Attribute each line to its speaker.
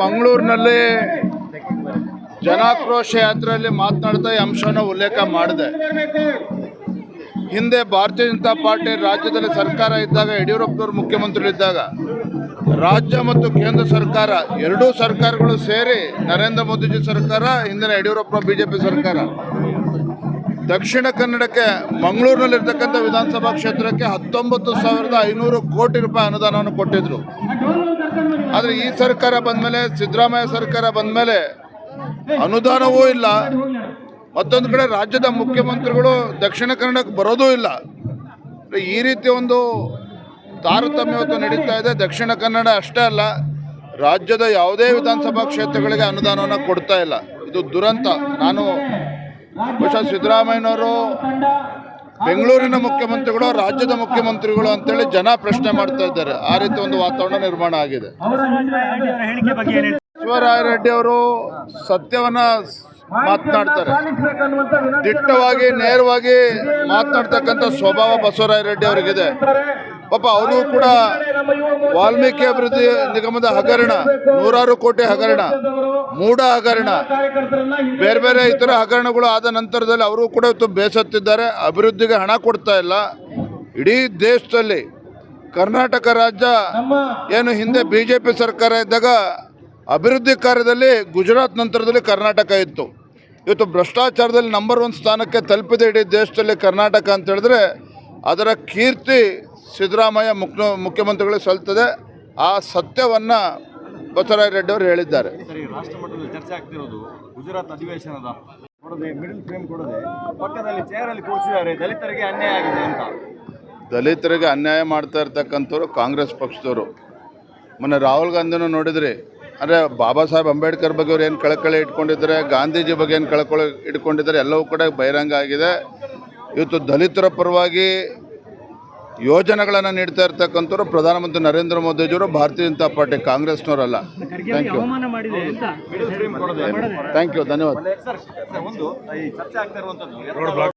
Speaker 1: ಮಂಗಳೂರಿನಲ್ಲಿ ಜನಾಕ್ರೋಶ ಯಾತ್ರೆಯಲ್ಲಿ ಮಾತನಾಡ್ತಾ ಈ ಅಂಶನ ಉಲ್ಲೇಖ ಮಾಡಿದೆ. ಹಿಂದೆ ಭಾರತೀಯ ಜನತಾ ಪಾರ್ಟಿ ರಾಜ್ಯದಲ್ಲಿ ಸರ್ಕಾರ ಇದ್ದಾಗ ಯಡಿಯೂರಪ್ಪನವರು ಮುಖ್ಯಮಂತ್ರಿಗಳಿದ್ದಾಗ ರಾಜ್ಯ ಮತ್ತು ಕೇಂದ್ರ ಸರ್ಕಾರ ಎರಡೂ ಸರ್ಕಾರಗಳು ಸೇರಿ ನರೇಂದ್ರ ಮೋದಿಜಿ ಸರ್ಕಾರ, ಹಿಂದಿನ ಯಡಿಯೂರಪ್ಪ ಬಿಜೆಪಿ ಸರ್ಕಾರ. ದಕ್ಷಿಣ ಕನ್ನಡಕ್ಕೆ ಮಂಗಳೂರಿನಲ್ಲಿರ್ತಕ್ಕಂಥ ವಿಧಾನಸಭಾ ಕ್ಷೇತ್ರಕ್ಕೆ ಹತ್ತೊಂಬತ್ತು ಸಾವಿರದ ಐನೂರು ಕೋಟಿ ರೂಪಾಯಿ ಅನುದಾನವನ್ನು ಕೊಟ್ಟಿದ್ರು. ಆದರೆ ಈ ಸರ್ಕಾರ ಬಂದಮೇಲೆ, ಸಿದ್ದರಾಮಯ್ಯ ಸರ್ಕಾರ ಬಂದಮೇಲೆ ಅನುದಾನವೂ ಇಲ್ಲ. ಮತ್ತೊಂದು ಕಡೆ ರಾಜ್ಯದ ಮುಖ್ಯಮಂತ್ರಿಗಳು ದಕ್ಷಿಣ ಕನ್ನಡಕ್ಕೆ ಬರೋದೂ ಇಲ್ಲ. ಈ ರೀತಿ ಒಂದು ತಾರತಮ್ಯವತ್ತು ನಡೀತಾ ಇದೆ. ದಕ್ಷಿಣ ಕನ್ನಡ ಅಷ್ಟೇ ಅಲ್ಲ, ರಾಜ್ಯದ ಯಾವುದೇ ವಿಧಾನಸಭಾ ಕ್ಷೇತ್ರಗಳಿಗೆ ಅನುದಾನವನ್ನು ಕೊಡ್ತಾ ಇಲ್ಲ. ಇದು ದುರಂತ. ನಾನು ಬಹುಶಃ ಸಿದ್ದರಾಮಯ್ಯನವರು ಬೆಂಗಳೂರಿನ ಮುಖ್ಯಮಂತ್ರಿಗಳು ರಾಜ್ಯದ ಮುಖ್ಯಮಂತ್ರಿಗಳು ಅಂತೇಳಿ ಜನ ಪ್ರಶ್ನೆ ಮಾಡ್ತಾ ಇದ್ದಾರೆ. ಆ ರೀತಿ ಒಂದು ವಾತಾವರಣ ನಿರ್ಮಾಣ ಆಗಿದೆ. ಶಿವರಾಯರೆಡ್ಡಿ ಅವರು ಸತ್ಯವನ್ನ ಮಾತನಾಡ್ತಾರೆ. ದಿಟ್ಟವಾಗಿ ನೇರವಾಗಿ ಮಾತನಾಡ್ತಕ್ಕಂಥ ಸ್ವಭಾವ ಬಸವರಾಯ ರೆಡ್ಡಿ ಅವರಿಗಿದೆ. ಪಾಪ ಅವರು ಕೂಡ ವಾಲ್ಮೀಕಿ ಅಭಿವೃದ್ಧಿ ನಿಗಮದ ಹಗರಣ, ನೂರಾರು ಕೋಟಿ ಹಗರಣ ಮೂಡ ಹಗರಣ, ಬೇರೆ ಬೇರೆ ಇತರ ಹಗರಣಗಳು ಆದ ನಂತರದಲ್ಲಿ ಅವರು ಕೂಡ ಬೇಸತ್ತಿದ್ದಾರೆ, ಅಭಿವೃದ್ಧಿಗೆ ಹಣ ಕೊಡ್ತಾ ಇಲ್ಲ. ಇಡೀ ದೇಶದಲ್ಲಿ ಕರ್ನಾಟಕ ರಾಜ್ಯ ಏನು ಹಿಂದೆ ಬಿ ಜೆ ಪಿ ಸರ್ಕಾರ ಇದ್ದಾಗ ಅಭಿವೃದ್ಧಿ ಕಾರ್ಯದಲ್ಲಿ ಗುಜರಾತ್ ನಂತರದಲ್ಲಿ ಕರ್ನಾಟಕ ಇತ್ತು. ಇವತ್ತು ಭ್ರಷ್ಟಾಚಾರದಲ್ಲಿ ನಂಬರ್ ಒನ್ ಸ್ಥಾನಕ್ಕೆ ತಲುಪಿದೆ ಇಡೀ ದೇಶದಲ್ಲಿ ಕರ್ನಾಟಕ ಅಂತ ಹೇಳಿದ್ರೆ ಅದರ ಕೀರ್ತಿ ಸಿದ್ದರಾಮಯ್ಯ ಮುಖ್ಯ ಮುಖ್ಯಮಂತ್ರಿಗಳಿಗೆ ಸಲ್ತದೆ ಆ ಸತ್ಯವನ್ನು ಬಸವರಾಜ ರೆಡ್ಡಿ ಅವರು ಹೇಳಿದ್ದಾರೆ.
Speaker 2: ರಾಷ್ಟ್ರ ಮಟ್ಟದಲ್ಲಿ ಚರ್ಚೆ ಆಗ್ತಿರೋದು ಗುಜರಾತ್ ಅಧಿವೇಶನದ. ಕೊಡದೆ ಮಿಡಲ್ ಫ್ರೇಮ್ ಕೊಡದೆ ಪಕ್ಕದಲ್ಲಿ ಚೇರಲ್ಲಿ ಕೂರಿಸಿದ್ದಾರೆ ದಲಿತರಿಗೆ ಅನ್ಯಾಯ ಆಗಿದೆ ಅಂತ.
Speaker 1: ದಲಿತರಿಗೆ ಅನ್ಯಾಯ ಮಾಡ್ತಾ ಇರ್ತಕ್ಕಂಥವ್ರು ಕಾಂಗ್ರೆಸ್ ಪಕ್ಷದವರು. ಮೊನ್ನೆ ರಾಹುಲ್ ಗಾಂಧಿನೂ ನೋಡಿದ್ರಿ ಅಂದರೆ ಬಾಬಾ ಸಾಹೇಬ್ ಅಂಬೇಡ್ಕರ್ ಬಗ್ಗೆ ಅವ್ರು ಏನು ಕಳಕಳಿ ಇಟ್ಕೊಂಡಿದ್ದಾರೆ ಗಾಂಧೀಜಿ ಬಗ್ಗೆ ಏನು ಕಳಕಳಿ ಇಟ್ಕೊಂಡಿದ್ದಾರೆ ಎಲ್ಲವೂ ಕೂಡ ಬಹಿರಂಗ ಆಗಿದೆ. ಇವತ್ತು ದಲಿತರ ಪರವಾಗಿ ಯೋಜನೆಗಳನ್ನು ನೀಡ್ತಾ ಇರ್ತಕ್ಕಂಥವ್ರು ಪ್ರಧಾನಮಂತ್ರಿ ನರೇಂದ್ರ ಮೋದಿಜಿಯವರು ಭಾರತೀಯ ಜನತಾ ಪಾರ್ಟಿ ಕಾಂಗ್ರೆಸ್ನವರಲ್ಲ. ಥ್ಯಾಂಕ್ ಯು ಥ್ಯಾಂಕ್ ಯು ಧನ್ಯವಾದ.